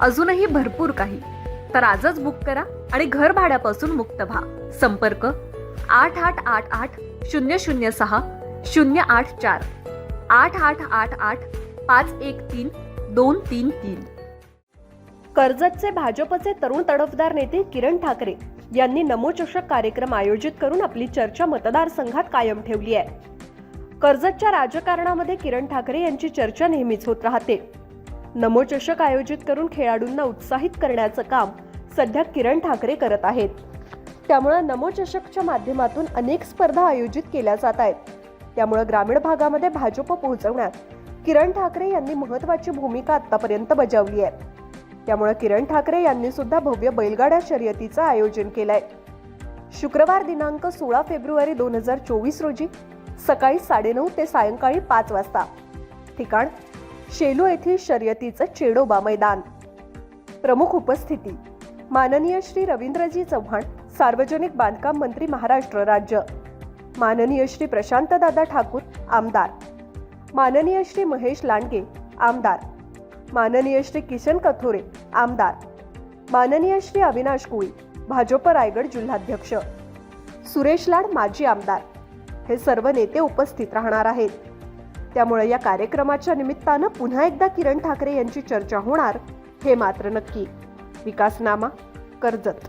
अजूनही भरपूर काही. तर आजच बुक करा आणि घर भाड्यापासून मुक्त व्हा. संपर्क आठ आठ आठ आठ शून्य शून्य सहा शून्य आठ चार. आठ आठ आठ आठ पाच एक तीन दोन तीन तीन. कर्जतचे भाजपचे तरुण तडफदार नेते किरण ठाकरे यांनी नमोचषक कार्यक्रम आयोजित करून आपली चर्चा मतदारसंघात कायम ठेवली आहे. कर्जतच्या राजकारणामध्ये किरण ठाकरे यांची चर्चा नेहमीच होत राहते. नमोचषक आयोजित करून खेळाडूंना उत्साहित करण्याचं काम सध्या किरण ठाकरे करत आहेत. त्यामुळे नमोचषकच्या माध्यमातून अनेक स्पर्धा आयोजित केल्या जात आहेत. त्यामुळे ग्रामीण भागामध्ये भाजप पोहोचवण्यात किरण ठाकरे यांनी महत्वाची भूमिका आतापर्यंत बजावली आहे. त्यामुळे किरण ठाकरे यांनी सुद्धा भव्य बैलगाड्या शर्यतीचं आयोजन केलंय. शुक्रवार दिनांक सोळा फेब्रुवारी दोन हजार चोवीस रोजी सकाळी साडेनऊ ते सायंकाळी पाच वाजता. ठिकाण शेलू येथील शर्यतीचं चेडोबा मैदान. प्रमुख उपस्थिती माननीय श्री रवींद्रजी चव्हाण सार्वजनिक बांधकाम मंत्री महाराष्ट्र राज्य. माननीय श्री प्रशांतदादा ठाकूर आमदार. माननीय श्री महेश लांडगे आमदार. माननीय श्री किशन कथोरे आमदार. माननीय श्री अविनाश कुळी भाजप रायगड जिल्हाध्यक्ष. सुरेश लाड माजी आमदार. हे सर्व नेते उपस्थित राहणार आहेत. त्यामुळे या कार्यक्रमाच्या निमित्तानं पुन्हा एकदा किरण ठाकरे यांची चर्चा होणार हे मात्र नक्की. विकासनामा कर्जत.